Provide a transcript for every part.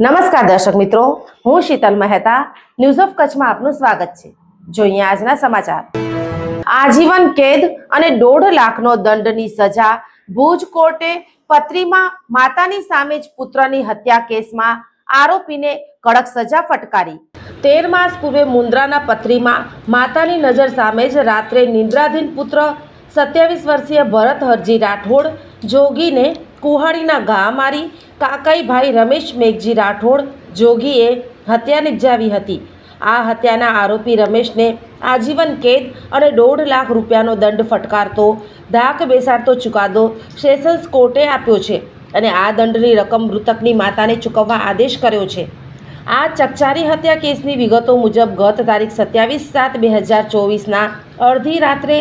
નમસ્કાર દર્શક મિત્રો, હું શીતલ મહેતા ન્યૂઝ ઓફ કચ્છમાં આપનું સ્વાગત છે. જોઈએ આજના સમાચાર. આજીવન કેદ અને દોઢ લાખનો દંડની સજા ભુજ કોર્ટે પત્રીમાં માતાની સામે જ પુત્રની હત્યા કેસમાં આરોપીને કડક સજા ફટકારી. તેર માસ પૂર્વે મુન્દ્રાના પત્રીમાં માતાની નજર સામે જ રાત્રે નિંદ્રાધીન પુત્ર સત્યાવીસ વર્ષીય ભરત હરજી રાઠોડ જોગીને કુહાડીના ઘા મારી કાકાઈભાઈ રમેશ મેઘજી રાઠોડ જોગીએ હત્યા નિપજાવી હતી. આ હત્યાના આરોપી રમેશને આજીવન કેદ અને દોઢ લાખ રૂપિયાનો દંડ ફટકારતો, ધાક બેસાડતો ચુકાદો સેશન્સ કોર્ટે આપ્યો છે અને આ દંડની રકમ મૃતકની માતાને ચૂકવવા આદેશ કર્યો છે. આ ચકચારી હત્યા કેસની વિગતો મુજબ ગત તારીખ સત્યાવીસ સાત બે હજાર ચોવીસના અડધી રાત્રે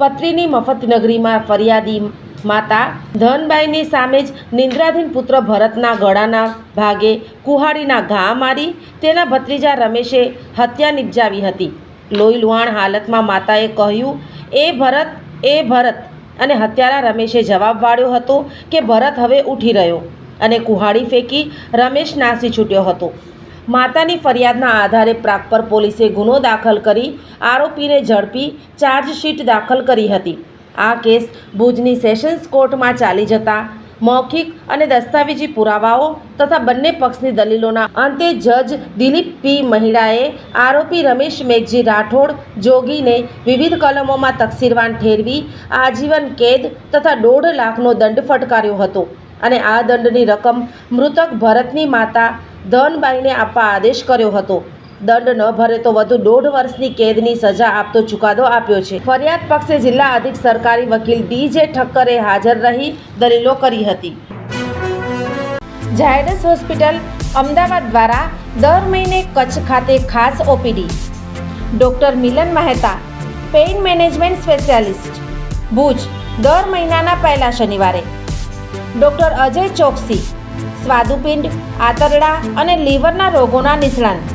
પત્રીની મફતનગરીમાં ફરિયાદી માતા ધનબાઈની સામે જ નિંદ્રાધીન પુત્ર ભરતના ગળાના ભાગે કુહાડીના ઘા મારી તેના ભત્રીજા રમેશે હત્યા નિપજાવી હતી. લોહી લુહાણ હાલતમાં માતાએ કહ્યું, એ ભરત એ ભરત. અને હત્યારા રમેશે જવાબ વાળ્યો હતો કે, ભરત હવે ઉઠી રહ્યો. અને કુહાડી ફેંકી રમેશ નાસી છૂટ્યો હતો. માતાની ફરિયાદના આધારે પ્રાગપર પોલીસે ગુનો દાખલ કરી આરોપીને ઝડપી ચાર્જશીટ દાખલ કરી હતી. આ કેસ ભુજની સેશન્સ કોર્ટમાં ચાલી જતા. મૌખિક અને દસ્તાવેજી પુરાવાઓ તથા બંને પક્ષની દલીલોના અંતે જજ દિલીપ પી મહિડાએ આરોપી રમેશ મેઘજી રાઠોડ, જોગીને વિવિધ કલમોમાં તકસીરવાન ઠેરવી, આજીવન કેદ તથા દોઢ લાખનો દંડ ફટકાર્યો હતો. અને આ દંડની રકમ મૃતક ભરતની માતા ધનબાઈને આપવા આદેશ કર્યો હતો. દંડ ન ભરે તો વધુ દોઢ વર્ષની કેદની સજા આપતો ચુકાદો આપ્યો છે. ફરિયાદ પક્ષે જિલ્લા અધિક સરકારી વકીલ ડી જે ઠક્કરે હાજર રહી દલીલો કરી હતી. ઝાયડસ હોસ્પિટલ અમદાવાદ દ્વારા દર મહિને કચ્છ ખાતે ખાસ OPD. Doctor Milan Mehta, pain management specialist. Bhuj, દર મહિનાના પહેલા શનિવારે. ડૉક્ટર અજય ચોકસી, સ્વાદુપિંડ, આંતરડા અને લીવરના રોગોના નિષ્ણાંત.